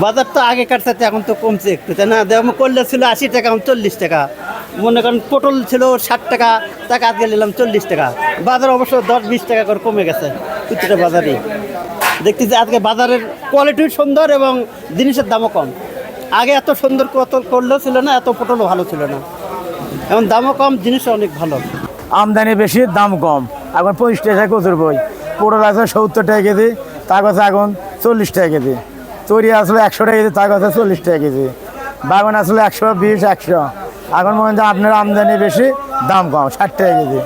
বাজার তো আগেকার সাথে এখন তো কমছে একটু, তাই না? যেমন করলে ছিল আশি টাকা, এখন চল্লিশ টাকা। মনে করেন পটল ছিল ষাট টাকা, তাকে আজকে নিলাম চল্লিশ টাকা। বাজার অবশ্য দশ বিশ টাকা করে কমে গেছে প্রতিটা বাজারই। দেখতেছি আজকে বাজারের কোয়ালিটি সুন্দর এবং জিনিসের দামও কম। আগে এত সুন্দর কত করলেও ছিল না, এত পটলও ভালো ছিল না। এখন দামও কম, জিনিসও অনেক ভালো। আমদানি বেশি, দাম কম। এখন পঁচিশ টাকা কচুর বই। পটল আছে সত্তর টাকা কেজি তার কাছে এখন চল্লিশ টাকা কেজি। তৈরি আসলে একশো টাকা কেজি, তার কাছে চল্লিশ টাকা কেজি। বাগান আসলে একশো, বিশ, একশো। এখন মনে আপনার আমদানি বেশি, দাম কম, ষাট টাকা কেজি।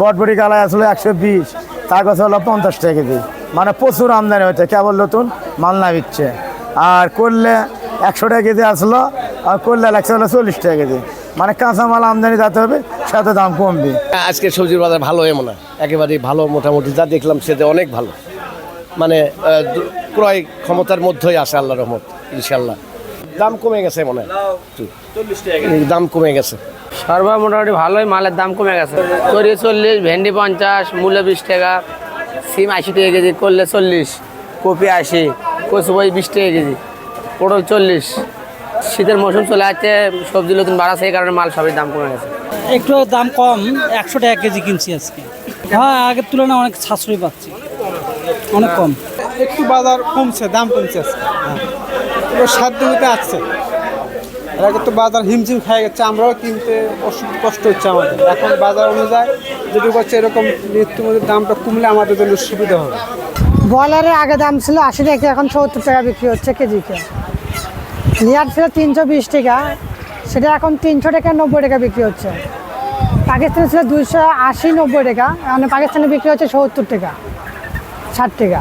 বটবটি কালায় আসলে একশো বিশ, তার কাছে হলো পঞ্চাশ টাকা কেজি। মানে প্রচুর আমদানি হচ্ছে, কেবল নতুন মাল না দিচ্ছে আর করলে একশো টাকা কেজি আসলো, আর করলে লাগছে হলো চল্লিশ টাকা কেজি। মানে কাঁচা মাল আমদানি যাতে হবে, সাথে দাম কমবে। আজকে সবজির বাজার ভালো এমন একেবারেই ভালো, মোটামুটি যা দেখলাম সেটা অনেক ভালো। মানে ক্রয় ক্ষমতার মধ্যেই আছে আল্লাহ রহমত ইনশাল্লাহ দাম কমে গেছে মনে হয়। দাম কমে গেছে। সর্বা মোটামুটি ভালোই মালের দাম কমে গেছে। তরি চল্লিশ ভেন্ডি পঞ্চাশ মূল্য বিশ টাকা সিম আশি টাকা কেজি করলে চল্লিশ কপি আশি কচু বই বিশ টাকা কেজি পটল চল্লিশ। শীতের মৌসুম চলে যাচ্ছে সবজি নতুন বাড়াছে এই কারণে মাল সবের দাম কমে গেছে। একটু দাম কম একশো টাকা কেজি কিনছি আজকে। হ্যাঁ আগের তুলনায় অনেক সাশ্রয় পাচ্ছি। অনেক কম। একটু বাজার কমছে দাম কমছে আজকে। হ্যাঁ। এবার সাধ্য হতে আসছে। এর আগে তো বাজার হিমঝিম খেয়ে গেছে আমরাও কিনতে অসু- কষ্ট হচ্ছে আমাদের। এখন বাজার অনুযায়ী যদি করছে এরকম নিত্যমূল্যের দামটা কমলে আমাদের জন্য সুবিধা হবে। ব্রয়লারের আগে দাম ছিল আশি টাকা এখন সত্তর টাকা বিক্রি হচ্ছে কেজিতে লিয়ার ছিল তিনশো বিশ টাকা সেটা এখন তিনশো টাকা নব্বই টাকা বিক্রি হচ্ছে। পাকিস্তানে ছিল দুইশো আশি নব্বই টাকা এখন পাকিস্তানে বিক্রি হচ্ছে সত্তর টাকা। ষাট টাকা।